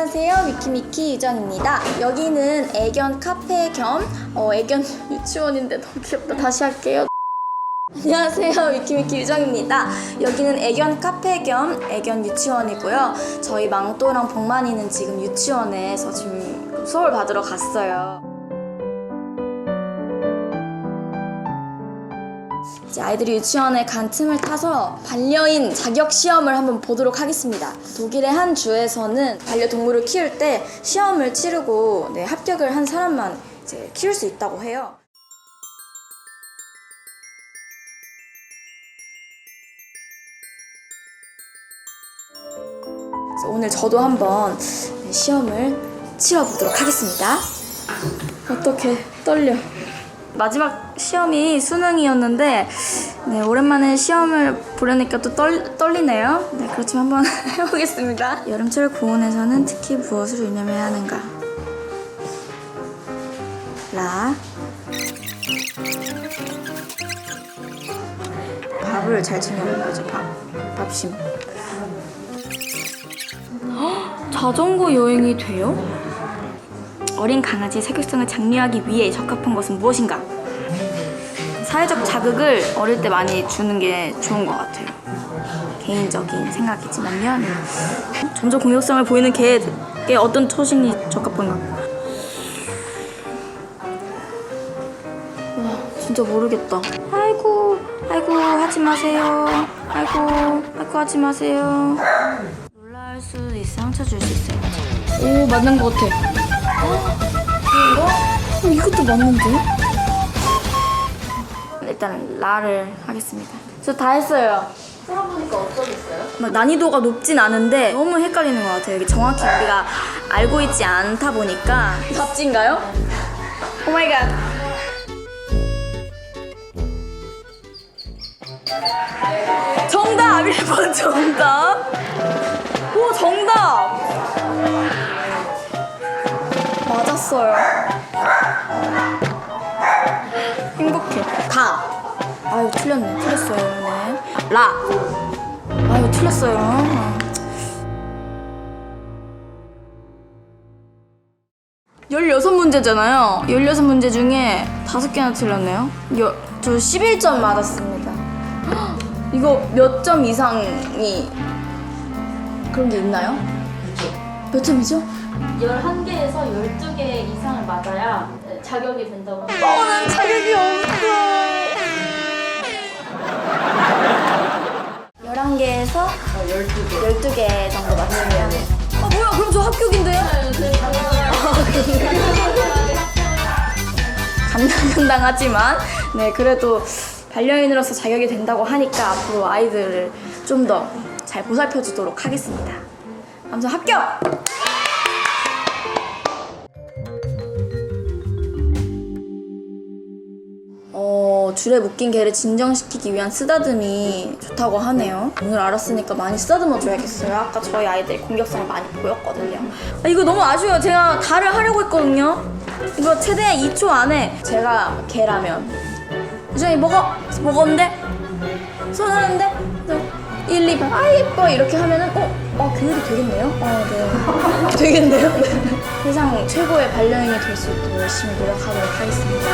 위키미키 유정입니다. 여기는 애견 카페 겸 어, 애견 유치원인데 너무 귀엽다. 다시 할게요. 안녕하세요. 위키미키 유정입니다. 여기는 애견 카페 겸 애견 유치원이고요. 저희 망토랑 복만이는 지금 유치원에서 지금 수업을 받으러 갔어요. 이제 아이들이 유치원에 간 틈을 타서 반려인 자격 시험을 한번 보도록 하겠습니다. 독일의 한 주에서는 반려동물을 키울 때 시험을 치르고 네, 합격을 한 사람만 이제 키울 수 있다고 해요. 오늘 저도 한번 네, 시험을 치러보도록 하겠습니다. 어떻게 떨려. 마지막 시험이 수능이었는데 네, 오랜만에 시험을 보려니까 또 떨, 떨리네요. 네, 그렇지만 한번 해보겠습니다. 여름철 고온에서는 특히 무엇을 유념해야 하는가? 라 밥을 잘 챙겨 먹어야지 밥 밥심 헉, 자전거 여행이 돼요? 어린 강아지의 사교성을 장려하기 위해 적합한 것은 무엇인가? 사회적 자극을 어릴 때 많이 주는 게 좋은 것 같아요. 개인적인 생각이지만요. 네. 점점 공격성을 보이는 개에게 어떤 초식이 적합한가? 와, 진짜 모르겠다. 아이고, 아이고, 하지 마세요. 아이고, 아이고, 하지 마세요. 놀라울 수도 있어, 상처 줄 수 있어요. 오, 맞는 것 같아. 이거? 어, 이것도 맞는데? 일단 라를 하겠습니다. 저 다 했어요. 풀어보니까 어떠셨어요? 막 난이도가 높진 않은데 너무 헷갈리는 것 같아요. 이게 정확히 우리가 알고 있지 않다 보니까 답지인가요? 오 마이 갓. 정답! 1번 정답! 오 정답! 맞았어요. 행복해. 가. 아유 틀렸네. 틀렸어요. 네. 라. 아유 틀렸어요. 16문제잖아요. 16문제 중에 5개나 틀렸네요. 여, 저 11점 맞았습니다. 헉, 이거 몇 점 이상이 그런 게 있나요? 몇 점이죠? 11개에서 12개 이상을 맞아야 자격이 된다고 합니다. 어, 난 자격이 없어. 11개에서 12개. 12개 정도 맞추면. 아, 뭐야, 그럼 저 합격인데요? 감당당하지만, 네, 그래도 반려인으로서 자격이 된다고 하니까 앞으로 아이들을 좀 더 잘 보살펴 주도록 하겠습니다. 아무튼 합격! 줄에 묶인 개를 진정시키기 위한 쓰다듬이 좋다고 하네요. 오늘 알았으니까 많이 쓰다듬어 줘야겠어요. 아까 저희 아이들이 공격성을 많이 보였거든요. 아, 이거 너무 아쉬워요. 제가 다를 하려고 했거든요. 이거 최대 2초 안에 제가 개라면 유정이 먹어! 먹었는데? 손 하는데? 1, 2, 3, 아 예뻐 이렇게 하면은 어? 어 교육이 되겠네요? 어 네. 되겠네요? 세상 최고의 반려인이 될 수 있도록 열심히 노력하도록 하겠습니다.